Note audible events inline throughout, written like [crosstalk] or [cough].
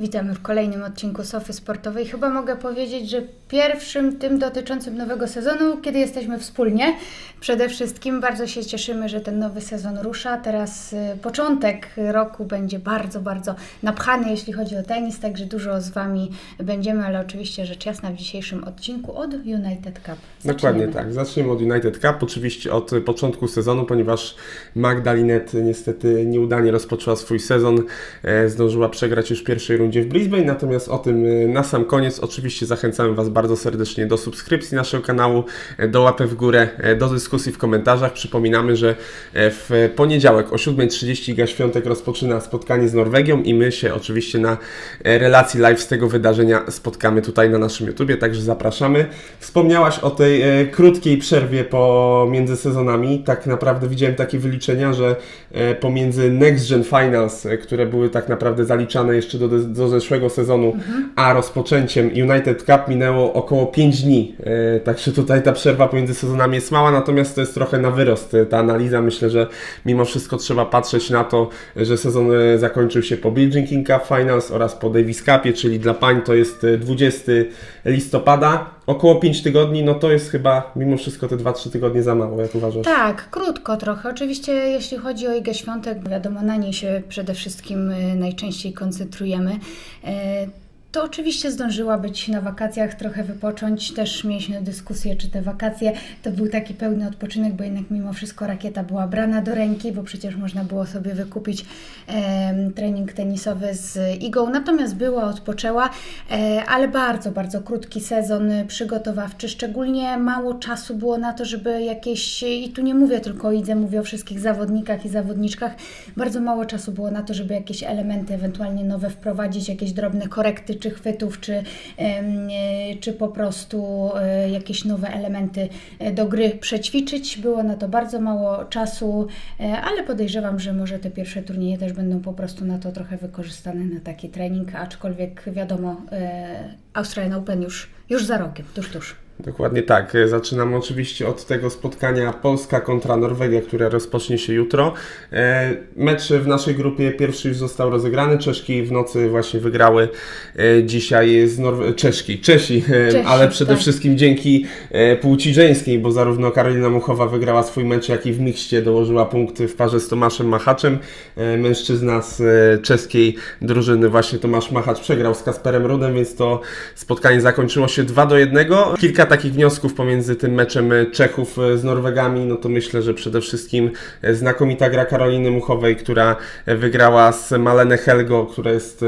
Witamy w kolejnym odcinku Sofy Sportowej. Chyba mogę powiedzieć, że pierwszym tym dotyczącym nowego sezonu, kiedy jesteśmy wspólnie. Przede wszystkim bardzo się cieszymy, że ten nowy sezon rusza. Teraz y, początek roku będzie bardzo, bardzo napchany, jeśli chodzi o tenis, także dużo z Wami będziemy, ale oczywiście rzecz jasna w dzisiejszym odcinku od United Cup. Dokładnie Zaczniemy. tak. Zaczniemy od United Cup, oczywiście od początku sezonu, ponieważ Magda Linet niestety nieudanie rozpoczęła swój sezon. E, Zdążyła przegrać już pierwszej rundzie w Brisbane, natomiast o tym e, na sam koniec. Oczywiście zachęcamy Was bardzo serdecznie do subskrypcji naszego kanału, e, do łapy w górę, e, do dyskusji w komentarzach. Przypominamy, że e, w poniedziałek o 7.30 Iga Świątek rozpoczyna spotkanie z Norwegią i my się oczywiście na relacji live z tego wydarzenia spotkamy tutaj na naszym YouTubie, także zapraszamy. Wspomniałaś o tej krótkiej przerwie pomiędzy sezonami. Tak naprawdę widziałem takie wyliczenia, że pomiędzy Next Gen Finals, które były tak naprawdę zaliczane jeszcze do, do zeszłego sezonu, a rozpoczęciem United Cup minęło około 5 dni. E, także tutaj ta przerwa pomiędzy sezonami jest mała, natomiast to jest trochę na wyrost e, ta analiza. Myślę, że mimo wszystko trzeba patrzeć na to, że sezon e, zakończył się po Jean King Cup Finals oraz po Davis Cupie, czyli dla pań to jest e, 20 listopada. Około 5 tygodni, no to jest chyba mimo wszystko te 2-3 tygodnie za mało, jak uważasz? Tak, krótko trochę. Oczywiście jeśli chodzi o Igę Świątek, wiadomo, na niej się przede wszystkim y, najczęściej koncentrujemy. E, To oczywiście zdążyła być na wakacjach, trochę wypocząć. Też mieliśmy dyskusję, czy te wakacje to był taki pełny odpoczynek, bo jednak mimo wszystko rakieta była brana do ręki, bo przecież można było sobie wykupić em, trening tenisowy z Igą. Natomiast była, odpoczęła, e, ale bardzo, bardzo krótki sezon przygotowawczy. Szczególnie mało czasu było na to, żeby jakieś, i tu nie mówię tylko o Idze, mówię o wszystkich zawodnikach i zawodniczkach, bardzo mało czasu było na to, żeby jakieś elementy ewentualnie nowe wprowadzić, jakieś drobne korekty czy chwytów, czy, czy po prostu e, jakieś nowe elementy e, do gry przećwiczyć. Było na to bardzo mało czasu, e, ale podejrzewam, że może te pierwsze turnieje też będą po prostu na to trochę wykorzystane na taki trening, aczkolwiek wiadomo, Australian Open już, już za rogiem, tuż, tuż. Dokładnie tak. E, Zaczynamy oczywiście od tego spotkania Polska kontra Norwegia, które rozpocznie się jutro. E, Mecz w naszej grupie pierwszy już został rozegrany. Czeszki w nocy właśnie wygrały e, dzisiaj z Norwe- Czeszki, Czesi, Czesi, ale przede tak. wszystkim dzięki płci żeńskiej, bo zarówno Karolina Muchowa wygrała swój mecz, jak i w mikście dołożyła punkty w parze z Tomaszem Machaczem. Mężczyzna z czeskiej drużyny, właśnie Tomasz Machacz, przegrał z Kasperem Rudem, więc to spotkanie zakończyło się 2 do 1. Kilka takich wniosków pomiędzy tym meczem e, Czechów e, z Norwegami, no to myślę, że przede wszystkim e, znakomita gra Karoliny Muchowej, która wygrała z Malene Helgo, która jest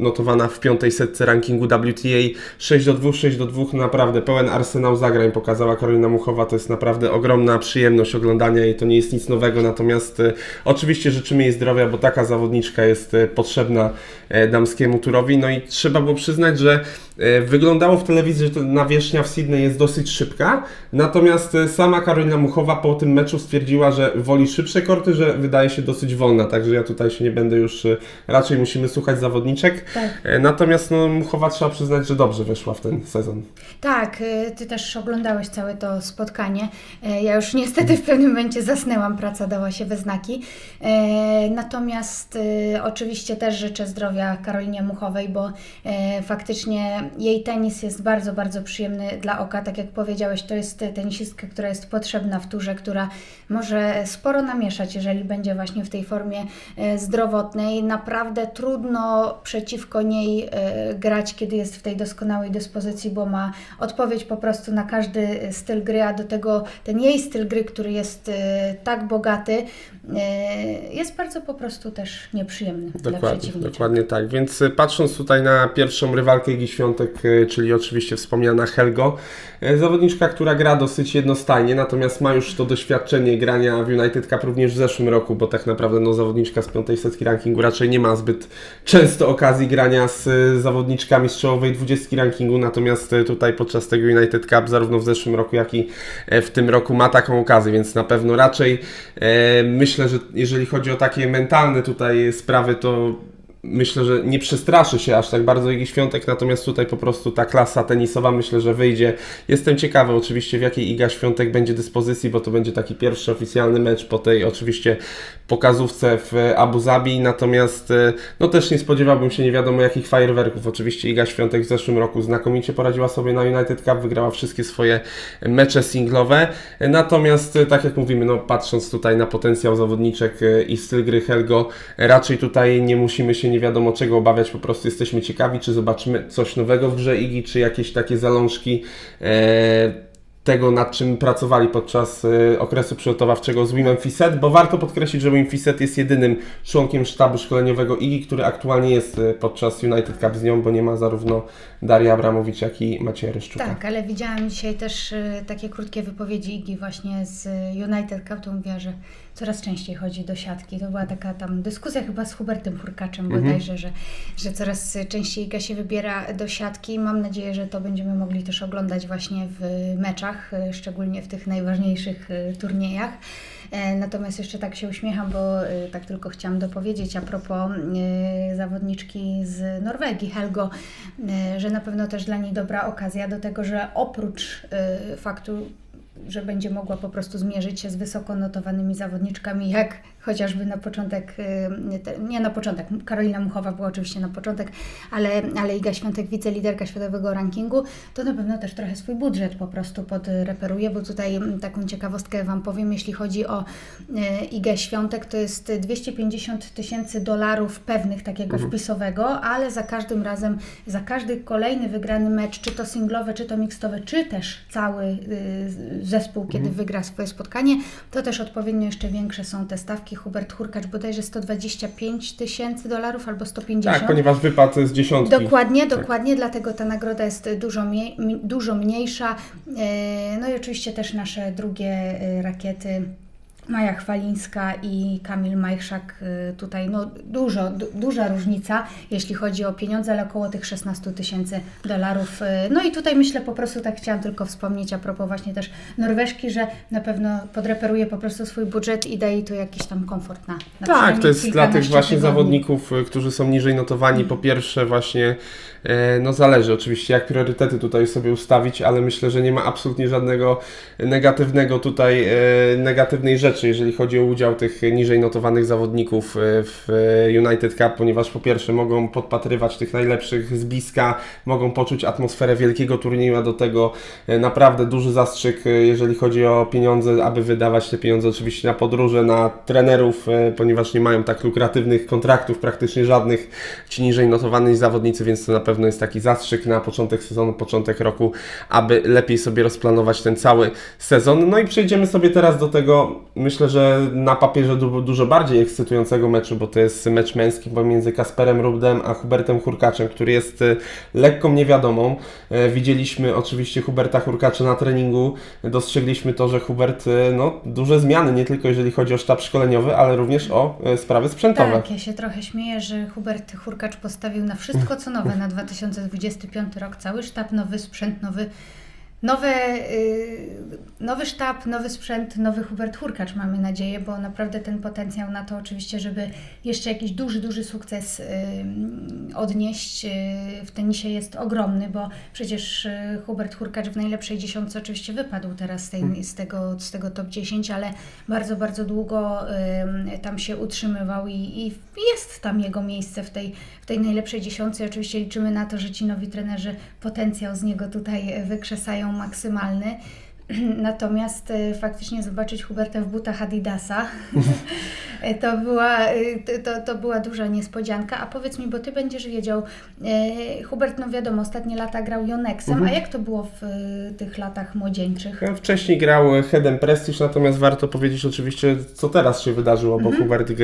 notowana w piątej setce rankingu WTA 6 do 2, 6 do 2, naprawdę pełen arsenał zagrań pokazała Karolina Muchowa, to jest naprawdę ogromna przyjemność oglądania i to nie jest nic nowego, natomiast e, oczywiście życzymy jej zdrowia, bo taka zawodniczka jest e, potrzebna e, damskiemu turowi, no i trzeba było przyznać, że e, wyglądało w telewizji, że ta nawierzchnia w Sydney jest dosyć szybka, natomiast e, sama Karolina Muchowa po tym meczu stwierdziła, że woli szybsze korty, że wydaje się dosyć wolna, także ja tutaj się nie będę już, e, raczej musimy słuchać zawodniczek. Tak. E, Natomiast no, Muchowa trzeba przyznać, że dobrze weszła w ten sezon. Tak, y, ty też oglądałeś całe to spotkanie. E, Ja już niestety w pewnym momencie zasnęłam, praca dała się we znaki. E, Natomiast oczywiście też życzę zdrowia Karolinie Muchowej, bo e, faktycznie jej tenis jest bardzo, bardzo przyjemny dla oka. Tak jak powiedziałeś, to jest tenisistka, która jest potrzebna w turze, która może sporo namieszać, jeżeli będzie właśnie w tej formie e, zdrowotnej. Naprawdę trudno przeciwko niej e, grać, kiedy jest w tej doskonałej dyspozycji, bo ma odpowiedź po prostu na każdy styl gry, a do tego ten jej styl gry, który jest e, tak bogaty, e, jest bardzo po prostu też nieprzyjemny dla Dokładnie, przeciwnika. dokładnie tak. Więc patrząc tutaj na pierwszą rywalkę Igi Świątek, czyli oczywiście wspomniana Helgo, zawodniczka, która gra dosyć jednostajnie, natomiast ma już to doświadczenie grania w United Cup również w zeszłym roku, bo tak naprawdę no, zawodniczka z piątej setki rankingu raczej nie ma zbyt często okazji grania z y, zawodniczkami z czołowej dwudziestki rankingu, natomiast y, tutaj podczas tego United Cup zarówno w zeszłym roku, jak i e, w tym roku ma taką okazję, więc na pewno raczej e, myślę, że jeżeli chodzi o takie mentalne tutaj sprawy, to myślę, że nie przestraszy się aż tak bardzo Igi Świątek, natomiast tutaj po prostu ta klasa tenisowa myślę, że wyjdzie. Jestem ciekawy oczywiście w jakiej Iga Świątek będzie dyspozycji, bo to będzie taki pierwszy oficjalny mecz po tej oczywiście pokazówce w Abu Zabi, natomiast e, no też nie spodziewałbym się nie wiadomo jakich fajerwerków. Oczywiście Iga Świątek w zeszłym roku znakomicie poradziła sobie na United Cup, wygrała wszystkie swoje mecze singlowe, natomiast e, tak jak mówimy, no patrząc tutaj na potencjał zawodniczek e, i styl gry Helgo, raczej tutaj nie musimy się nie wiadomo czego obawiać, po prostu jesteśmy ciekawi, czy zobaczymy coś nowego w grze Igi, czy jakieś takie zalążki tego, nad czym pracowali podczas e, okresu przygotowawczego z Women Fiset, bo warto podkreślić, że Women Fiset jest jedynym członkiem sztabu szkoleniowego IGI, który aktualnie jest e, podczas United Cup z nią, bo nie ma zarówno Daria Abramowicz, jak i Macieja Ryszczuka. Tak, ale widziałam dzisiaj też y, takie krótkie wypowiedzi Igi właśnie z United Cup, to mówiła, że coraz częściej chodzi do siatki. To była taka tam dyskusja chyba z Hubertem Hurkaczem bodajże, że, że coraz częściej Iga się wybiera do siatki. Mam nadzieję, że to będziemy mogli też oglądać właśnie w meczach, y, szczególnie w tych najważniejszych y, turniejach. E, Natomiast jeszcze tak się uśmiecham, bo y, tak tylko chciałam dopowiedzieć a propos y, zawodniczki z Norwegii, Helgo, że na pewno też dla niej dobra okazja do tego, że oprócz faktu, że będzie mogła po prostu zmierzyć się z wysoko notowanymi zawodniczkami, jak chociażby na początek, y, nie na początek, Karolina Muchowa była oczywiście na początek, ale, ale Iga Świątek, wiceliderka światowego rankingu, to na pewno też trochę swój budżet po prostu podreperuje, bo tutaj mm, taką ciekawostkę Wam powiem, jeśli chodzi o y, Igę Świątek, to jest 250 tysięcy dolarów pewnych takiego wpisowego, ale za każdym razem, za każdy kolejny wygrany mecz, czy to singlowe, czy to mixtowe, czy też cały y, zespół, kiedy wygra swoje spotkanie, to też odpowiednio jeszcze większe są te stawki. Hubert Hurkacz bodajże 125 tysięcy dolarów albo 150. Tak, ponieważ wypadł z dziesiątki. Dokładnie, dokładnie, dlatego ta nagroda jest dużo, mniej, dużo mniejsza. E, No i oczywiście też nasze drugie e, rakiety. Maja Chwalińska i Kamil Majchrzak, y, tutaj no, dużo, du, duża różnica, jeśli chodzi o pieniądze, ale około tych 16 tysięcy dolarów. Y, No i tutaj myślę po prostu tak chciałam tylko wspomnieć a propos właśnie też Norweżki, że na pewno podreperuje po prostu swój budżet i daje to jakiś tam komfort na, na Tak, to jest dla tych właśnie tygodni. zawodników, y, którzy są niżej notowani. Po pierwsze, właśnie, no zależy oczywiście, jak priorytety tutaj sobie ustawić, ale myślę, że nie ma absolutnie żadnego negatywnego tutaj, negatywnej rzeczy, jeżeli chodzi o udział tych niżej notowanych zawodników e, w e, United Cup, ponieważ po pierwsze mogą podpatrywać tych najlepszych z bliska, mogą poczuć atmosferę wielkiego turnieju, a do tego e, naprawdę duży zastrzyk, jeżeli chodzi o pieniądze, aby wydawać te pieniądze oczywiście na podróże, na trenerów, ponieważ nie mają tak lukratywnych kontraktów, praktycznie żadnych ci niżej notowani zawodnicy, więc to na pewno jest taki zastrzyk na początek sezonu, początek roku, aby lepiej sobie rozplanować ten cały sezon. No i przejdziemy sobie teraz do tego, myślę, że na papierze du- dużo bardziej ekscytującego meczu, bo to jest mecz męski pomiędzy Kasperem Rubdem a Hubertem Hurkaczem, który jest e, lekką niewiadomą. E, Widzieliśmy oczywiście Huberta Hurkacza na treningu, dostrzegliśmy to, że Hubert, e, no, duże zmiany, nie tylko jeżeli chodzi o sztab szkoleniowy, ale również o sprawy sprzętowe. Tak, ja się trochę śmieję, że Hubert Hurkacz postawił na wszystko co nowe na 2025 rok. Cały sztab, nowy sprzęt, nowy, nowe, y, nowy sztab, nowy sprzęt, nowy Hubert Hurkacz mamy nadzieję, bo naprawdę ten potencjał na to oczywiście, żeby jeszcze jakiś duży, duży sukces y, odnieść y, w tenisie jest ogromny, bo przecież Hubert Hurkacz w najlepszej dziesiątce oczywiście wypadł teraz z, tej, z, tego, z tego top 10, ale bardzo, bardzo długo tam się utrzymywał i, i jest tam jego miejsce w tej, w tej najlepszej dziesiątce. Oczywiście liczymy na to, że ci nowi trenerzy potencjał z niego tutaj wykrzesają maksymalny. [clears throat] Natomiast y, faktycznie zobaczyć Huberta w butach Adidasa [laughs] to była, y, to, to, była duża niespodzianka. A powiedz mi, bo Ty będziesz wiedział, y, Hubert, no wiadomo, ostatnie lata grał Jonexem, a jak to było w tych latach młodzieńczych? Ja Wcześniej grał Headem Prestige, natomiast warto powiedzieć oczywiście, co teraz się wydarzyło, bo Hubert e,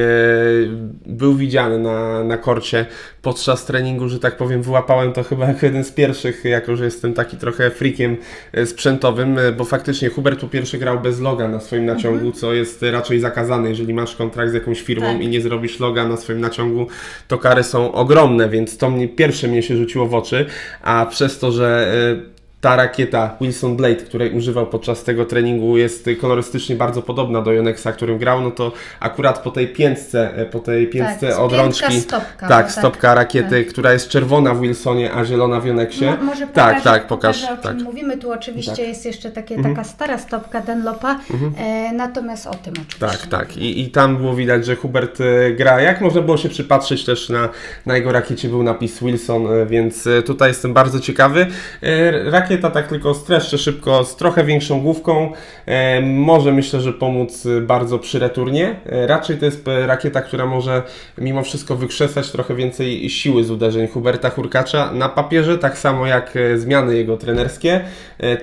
był widziany na, na korcie podczas treningu, że tak powiem, wyłapałem to chyba jako jeden z pierwszych, jako że jestem taki trochę freakiem e, sprzętowym, bo faktycznie Hubert po pierwsze grał bez loga na swoim naciągu, co jest raczej zakazane, jeżeli masz kontrakt z jakąś firmą Tak. i nie zrobisz loga na swoim naciągu, to kary są ogromne, więc to mnie pierwsze mnie się rzuciło w oczy, a przez to, że e, ta rakieta Wilson Blade, której używał podczas tego treningu, jest kolorystycznie bardzo podobna do Yonexa, którym grał, no to akurat po tej piętce, e, po tej piętce Tak, od rączki, stopka, tak, tak, stopka rakiety, która jest czerwona w Wilsonie, a zielona w Yonexie. Mo- może tak, pokażę, tak, pokaż. pokażę, o czym tak. mówimy. Tu oczywiście Tak. jest jeszcze takie, taka stara stopka Dunlopa, e, natomiast o tym oczywiście. Tak, tak. I, I tam było widać, że Hubert e, gra. Jak można było się przypatrzeć też na, na jego rakiecie był napis Wilson, e, więc tutaj jestem bardzo ciekawy. E, Rakieta tak tylko streszczę szybko, z trochę większą główką. E, Może myślę, że pomóc e, bardzo przy returnie. E, Raczej to jest rakieta, która może mimo wszystko wykrzesać trochę więcej siły z uderzeń Huberta Hurkacza. Na papierze tak samo jak zmiany jego trenerskie.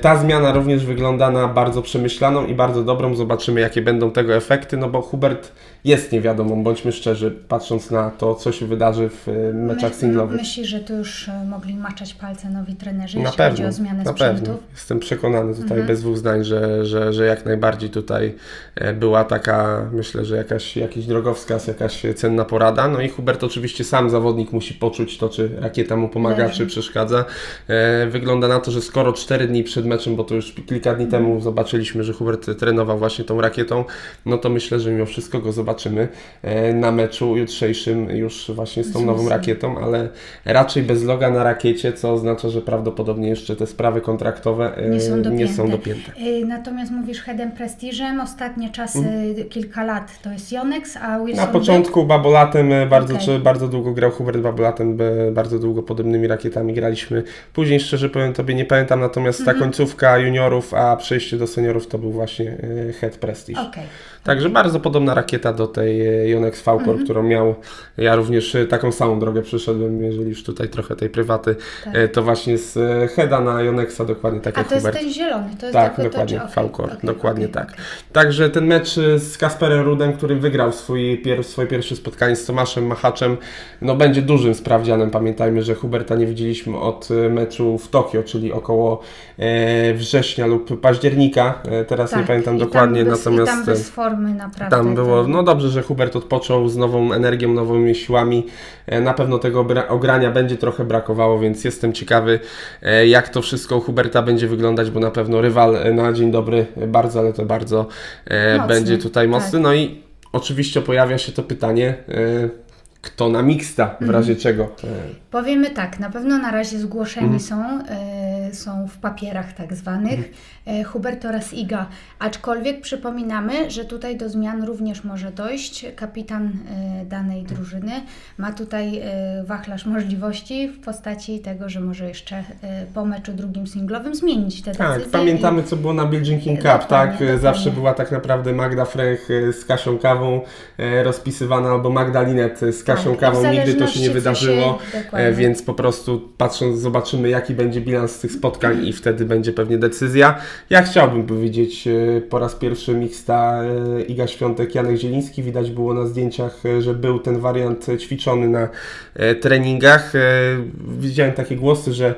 Ta zmiana również wygląda na bardzo przemyślaną i bardzo dobrą. Zobaczymy, jakie będą tego efekty, no bo Hubert jest niewiadomą, bądźmy szczerzy, patrząc na to, co się wydarzy w e, meczach singlowych. Myślisz, że tu już e, mogli maczać palce nowi trenerzy, Na jeśli chodzi pewno, o zmianę na pewno. Jestem przekonany tutaj Mhm. bez dwóch zdań, że, że, że jak najbardziej tutaj e, była taka, myślę, że jakaś, jakiś drogowskaz, jakaś cenna porada. No i Hubert oczywiście sam zawodnik musi poczuć to, czy rakieta mu pomaga, Leży. czy przeszkadza. Wygląda na to, że skoro 4 dni przed meczem, bo to już kilka dni temu zobaczyliśmy, że Hubert trenował właśnie tą rakietą, no to myślę, że mimo wszystko go zobaczymy e, na meczu jutrzejszym już właśnie z tą nową rakietą, ale raczej bez loga na rakiecie, co oznacza, że prawdopodobnie jeszcze te sprawy kontraktowe e, Nie są dopięte. nie są dopięte. E, Natomiast mówisz Headem Prestiżem, ostatnie czasy kilka lat to jest Yonex, a Wilson Mhm. Na początku Babolatem e, bardzo, czy bardzo długo grał Hubert Babolatem, bardzo długo podobnymi rakietami graliśmy. Później szczerze powiem Tobie nie pamiętam, natomiast Mhm. ta końcówka juniorów, a przejście do seniorów to był właśnie Head Prestige. Okej. Także bardzo podobna rakieta do tej e, Yonex Falcor, Mhm. którą miał. Ja również e, taką samą drogę przeszedłem, jeżeli już tutaj trochę tej prywaty, Tak. e, to właśnie z Heada na Yonexa dokładnie tak A jak to jest Hubert. ten zielony, to jest Tak, dokładnie, to, czy- Falcor, okej, dokładnie okej, tak. okej. Także ten mecz z Kasperem Rudem, który wygrał swój pier swoje pierwsze spotkanie z Tomaszem Machaczem, no będzie dużym sprawdzianem. Pamiętajmy, że Huberta nie widzieliśmy od meczu w Tokio, czyli około e, września lub października. E, teraz nie Tak, pamiętam i dokładnie, bez, natomiast I tam bez formy naprawdę. tam było, no dobrze, że Hubert odpoczął z nową energią, nowymi siłami. E, Na pewno tego ogrania będzie trochę brakowało, więc jestem ciekawy, e, jak to wszystko u Huberta będzie wyglądać, bo na pewno rywal e, na dzień dobry bardzo, ale to bardzo Mocny, będzie tutaj mocny. tak. No i oczywiście pojawia się to pytanie, kto na mixta, w Mhm. razie czego. Powiemy tak, na pewno na razie zgłoszeni Mhm. są, e, są w papierach tak zwanych Mhm. e, Hubert oraz Iga, aczkolwiek przypominamy, że tutaj do zmian również może dojść. Kapitan e, danej drużyny ma tutaj wachlarz możliwości w postaci tego, że może jeszcze po meczu drugim singlowym zmienić te Tak, decyzje. pamiętamy co było na Billie King Cup, Dokładnie, tak? dokładnie. Zawsze była tak naprawdę Magda Frech z Kasią Kawą rozpisywana, albo Magda Linet z Kasią Tak, i Kawą, nigdy to się nie wydarzyło, się- e, więc po prostu patrząc, zobaczymy jaki będzie bilans tych spotkań i wtedy będzie pewnie decyzja. Ja chciałbym powiedzieć e, po raz pierwszy mixta e, Iga Świątek, Janek Zieliński, widać było na zdjęciach, że był ten wariant ćwiczony na treningach. Widziałem takie głosy, że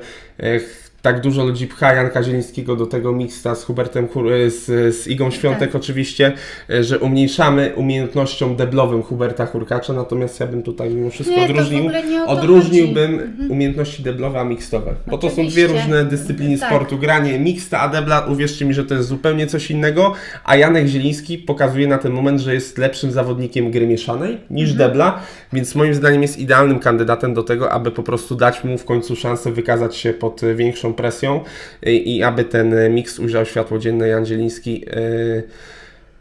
tak dużo ludzi pcha Janka Zielińskiego do tego mixta z Hubertem, e, z, z Igą Świątek oczywiście, e, że umniejszamy umiejętnością deblowym Huberta Hurkacza, natomiast ja bym tutaj mimo wszystko Nie, odróżnił, odróżniłbym. Mhm. umiejętności deblowe a mixtowe, bo to są dwie Oczywiście. różne dyscypliny Tak. sportu. Granie mixta a debla, uwierzcie mi, że to jest zupełnie coś innego, a Janek Zieliński pokazuje na ten moment, że jest lepszym zawodnikiem gry mieszanej niż Mhm. debla, więc moim zdaniem jest idealnym kandydatem do tego, aby po prostu dać mu w końcu szansę wykazać się pod większą presją i, i aby ten miks ujrzał światło dzienne. Jan Zieliński, e,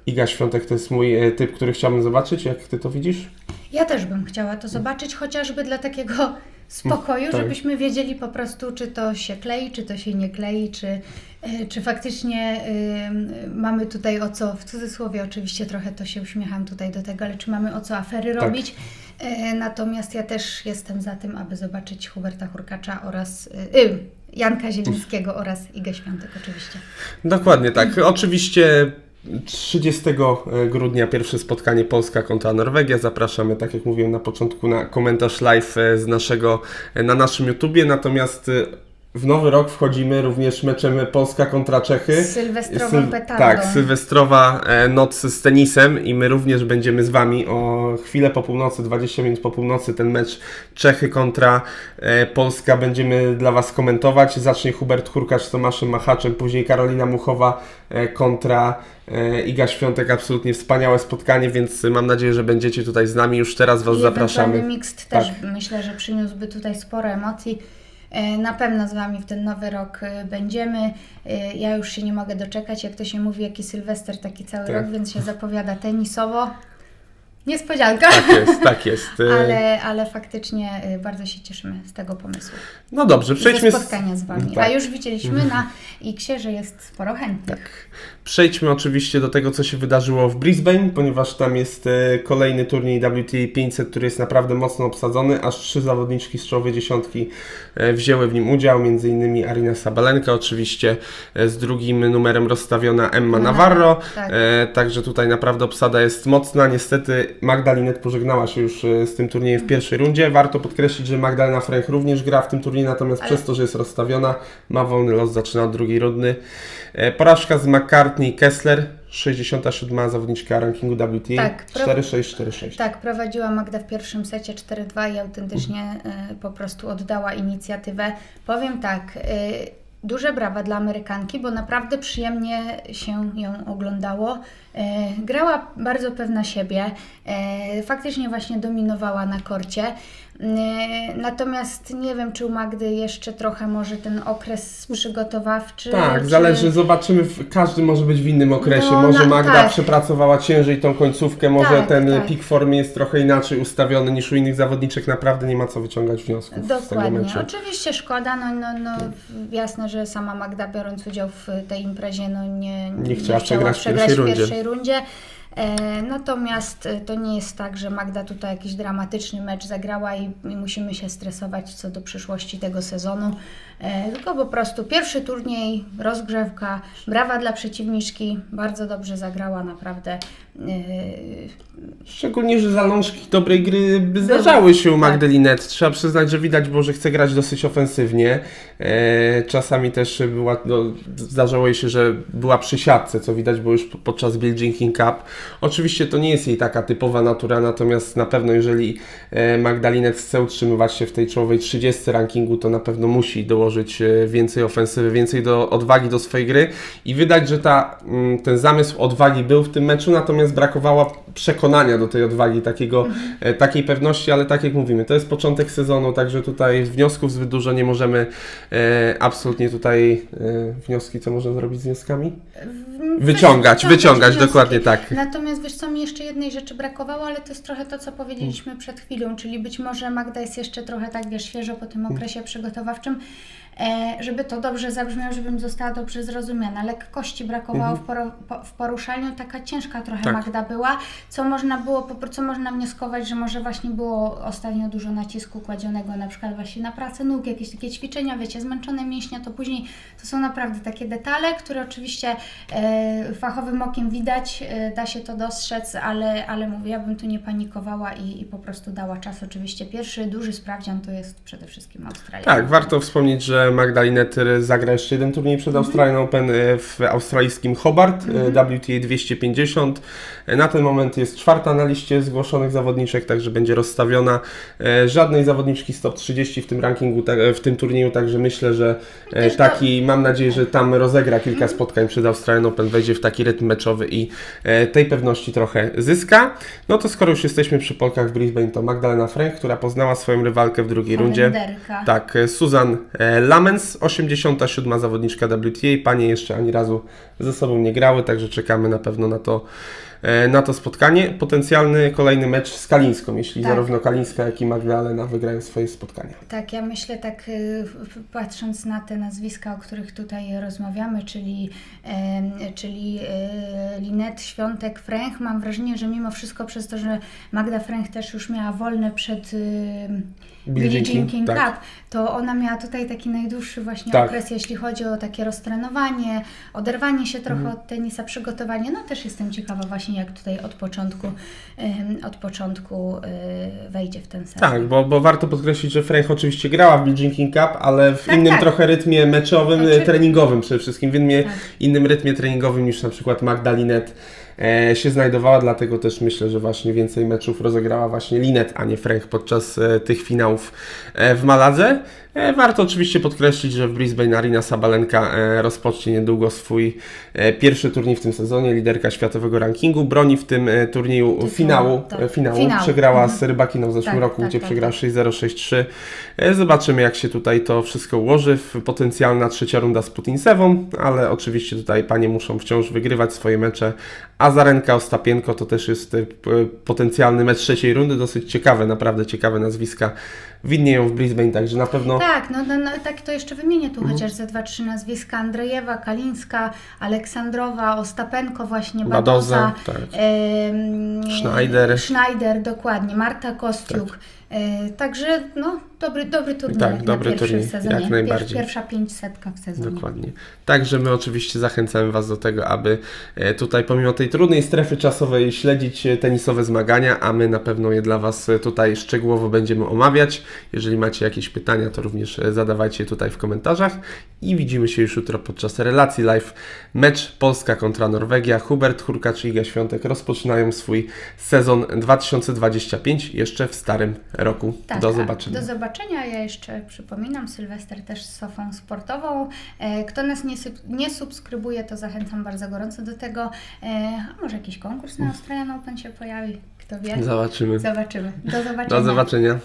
Iga Świątek to jest mój e, typ, który chciałbym zobaczyć. Jak ty to widzisz? Ja też bym chciała to zobaczyć, chociażby dla takiego spokoju, tak. żebyśmy wiedzieli po prostu, czy to się klei, czy to się nie klei, czy, e, czy faktycznie y, mamy tutaj o co, w cudzysłowie oczywiście trochę to się uśmiecham tutaj do tego, ale czy mamy o co afery Tak. robić. E, Natomiast ja też jestem za tym, aby zobaczyć Huberta Hurkacza oraz y, y, Janka Zielińskiego oraz Igę Świątek oczywiście. Dokładnie tak. Oczywiście 30 grudnia pierwsze spotkanie Polska kontra Norwegia. Zapraszamy, tak jak mówiłem na początku, na komentarz live e, z naszego, e, na naszym YouTubie. Natomiast e, w nowy rok wchodzimy również meczem Polska kontra Czechy. Sylwestrową Syl- petardą. Tak, sylwestrowa e, noc z tenisem i my również będziemy z Wami o chwilę po północy, 20 minut po północy ten mecz Czechy kontra e, Polska będziemy dla Was komentować. Zacznie Hubert Hurkacz z Tomaszem Machaczem, później Karolina Muchowa e, kontra Iga Świątek. Absolutnie wspaniałe spotkanie, więc mam nadzieję, że będziecie tutaj z nami. Już teraz Was I zapraszamy. Mixed też myślę, że przyniósłby tutaj sporo emocji. E, Na pewno z Wami w ten nowy rok e, będziemy. E, Ja już się nie mogę doczekać, jak to się mówi, jaki Sylwester, taki cały Tak. rok, więc się zapowiada tenisowo. Niespodzianka, Tak jest, tak jest. [laughs] Ale, ale faktycznie e, bardzo się cieszymy z tego pomysłu. No dobrze, przejdźmy. ze spotkania z Wami. Tak. A już widzieliśmy na Xie, że jest sporo chętnych. Przejdźmy oczywiście do tego, co się wydarzyło w Brisbane, ponieważ tam jest e, kolejny turniej WTA 500, który jest naprawdę mocno obsadzony. Aż trzy zawodniczki z czołowej dziesiątki e, wzięły w nim udział, m.in. Arina Sabalenka, oczywiście e, z drugim numerem rozstawiona Emma Emma Navarro. tak. E, także tutaj naprawdę obsada jest mocna. Niestety Magdalinet pożegnała się już e, z tym turniejem w pierwszej rundzie. Warto podkreślić, że Magdalena Frank również gra w tym turnieju, natomiast Ale- przez to, że jest rozstawiona, ma wolny los, zaczyna od drugiej rundy. E, Porażka z McCartney Kessler, 67 zawodniczka rankingu WTA, Tak, pro- 4-6, 4-6. Tak, prowadziła Magda w pierwszym secie 4-2 i autentycznie e, po prostu oddała inicjatywę. Powiem tak, e, duże brawa dla Amerykanki, bo naprawdę przyjemnie się ją oglądało. E, grała bardzo pewna siebie, e, faktycznie właśnie dominowała na korcie. E, natomiast nie wiem, czy u Magdy jeszcze trochę może ten okres przygotowawczy. Tak, czy... zależy, zobaczymy, każdy może być w innym okresie. No, może Magda tak. przepracowała ciężej tą końcówkę, może Tak, ten tak. pik formy jest trochę inaczej ustawiony niż u innych zawodniczek. Naprawdę nie ma co wyciągać wniosków z tego Dokładnie. Oczywiście szkoda, no, no, no jasne, że sama Magda biorąc udział w tej imprezie, no nie, Nie chciała przegrać w pierwszej rundzie. pierwszej rundzie. E, natomiast e, to nie jest tak, że Magda tutaj jakiś dramatyczny mecz zagrała i, i musimy się stresować co do przyszłości tego sezonu. E, tylko po prostu pierwszy turniej, rozgrzewka, brawa dla przeciwniczki, bardzo dobrze zagrała naprawdę. Szczególnie, że zalążki dobrej gry zdarzały się u tak. Magdy Linet. Trzeba przyznać, że widać było, że chce grać dosyć ofensywnie. Czasami też była, no, zdarzało jej się, że była przy siatce, co widać było już podczas King Cup. Oczywiście to nie jest jej taka typowa natura, natomiast na pewno jeżeli e, Magda Linet chce utrzymywać się w tej czołowej 30 rankingu, to na pewno musi dołożyć e, więcej ofensywy, więcej do odwagi do swojej gry i widać, że ta, mm, ten zamysł odwagi był w tym meczu, natomiast brakowało przekonania do tej odwagi, takiego, e, takiej pewności, ale tak jak mówimy, to jest początek sezonu, także tutaj wniosków zbyt dużo nie możemy e, absolutnie tutaj e, wnioski, co można zrobić z wnioskami? Wyciągać, wyciągać, wnioski. dokładnie tak. Natomiast wiesz co, mi jeszcze jednej rzeczy brakowało, ale to jest trochę to, co powiedzieliśmy przed chwilą, czyli być może Magda jest jeszcze trochę tak, wiesz, świeżo po tym okresie przygotowawczym, żeby to dobrze zabrzmiało, żebym została dobrze zrozumiana. Lekkości brakowało w, poro, po, w poruszaniu, taka ciężka trochę Tak. Magda była, co można było, co można wnioskować, że może właśnie było ostatnio dużo nacisku kładzionego na przykład właśnie na pracę nóg, jakieś takie ćwiczenia, wiecie, zmęczone mięśnie, to później to są naprawdę takie detale, które oczywiście e, fachowym okiem widać, e, da się to dostrzec, ale, ale mówię, ja bym tu nie panikowała i, i po prostu dała czas. Oczywiście pierwszy duży sprawdzian to jest przede wszystkim Australia. Tak, warto wspomnieć, że Magda Linet zagra jeszcze jeden turniej przed Australian Open e, w australijskim Hobart, e, WTA 250. E, Na ten moment jest czwarta na liście zgłoszonych zawodniczek, także będzie rozstawiona. Żadnej zawodniczki z top 30 w tym rankingu, w tym turnieju, także myślę, że taki, mam nadzieję, że tam rozegra kilka spotkań przed Australian Open, wejdzie w taki rytm meczowy i tej pewności trochę zyska. No to skoro już jesteśmy przy Polkach w Brisbane, to Magdalena Frank, która poznała swoją rywalkę w drugiej rundzie. Tak, Susan e, Lamens, 87. zawodniczka WTA. Panie jeszcze ani razu ze sobą nie grały, także czekamy na pewno na to, e, na to spotkanie. Potencjalny kolejny mecz z Kalińską, jeśli Tak. zarówno Kalińska, jak i Magdalena wygrają swoje spotkania. Tak, ja myślę tak, w- patrząc na te nazwiska, o których tutaj rozmawiamy, czyli, czyli y, Linet, Świątek, Fręch, mam wrażenie, że mimo wszystko przez to, że Magda Fręch też już miała wolne przed Billie Jean King, King tak. Cup, to ona miała tutaj taki najdłuższy właśnie Tak. okres, jeśli chodzi o takie roztrenowanie, oderwanie się trochę Mhm. od tenisa, przygotowanie. No też jestem ciekawa właśnie, jak tutaj od początku, od początku e, wejdzie w ten sezon. Tak, bo, bo warto podkreślić, że Frank oczywiście grała w Billie Jean King Cup, ale w Tak, innym tak. trochę rytmie meczowym, Znaczy- treningowym przede wszystkim, w innym, Tak. innym rytmie treningowym niż na przykład Magda Linet e, się znajdowała, dlatego też myślę, że właśnie więcej meczów rozegrała właśnie Linet, a nie Frank podczas e, tych finałów e, w Maladze. E, warto oczywiście podkreślić, że w Brisbane Arena Sabalenka e, rozpocznie niedługo swój e, pierwszy turniej w tym sezonie, liderka światowego rankingu, broni w tym turnieju finału, tak. finału. Finału, przegrała mhm. z Rybakiną w zeszłym Tak, roku, tak, gdzie tak, przegrała tak. 6-0, 6-3. E, Zobaczymy, jak się tutaj to wszystko ułoży. Potencjalna trzecia runda z Putinsewą, ale oczywiście tutaj panie muszą wciąż wygrywać swoje mecze. Azarenka, Ostapienko to też jest potencjalny mecz trzeciej rundy. Dosyć ciekawe, naprawdę ciekawe nazwiska widnieją w Brisbane, także na pewno Tak, no, no, no tak to jeszcze wymienię Mhm. tu chociaż ze dwa, trzy nazwiska. Andrejewa, Kalińska, Aleksandrowa, Ostapenko właśnie, Badoza, Badoza, tak. Schneider. Schneider, dokładnie, Marta Kostiuk. E, także no, dobry, dobry turniej Tak, na dobry pierwszy turniej, sezonie. jak najbardziej. pierwsza pięćsetka w sezonie. Dokładnie. Także my oczywiście zachęcamy Was do tego, aby e, tutaj pomimo tej trudnej strefy czasowej śledzić e, tenisowe zmagania, a my na pewno je dla Was e, tutaj szczegółowo będziemy omawiać. Jeżeli macie jakieś pytania, to również e, zadawajcie je tutaj w komentarzach i widzimy się już jutro podczas relacji live. Mecz Polska kontra Norwegia. Hubert Hurkacz i Iga Świątek rozpoczynają swój sezon 2025 jeszcze w starym roku. Tak, do a zobaczenia. Do zobaczenia. Ja jeszcze przypominam, Sylwester też z Sofą Sportową. E, Kto nas nie, nie subskrybuje, to zachęcam bardzo gorąco do tego. E, A może jakiś konkurs na Australian Open się pojawi? Kto wie? Zobaczymy. Zobaczymy. Do zobaczenia. Do zobaczenia.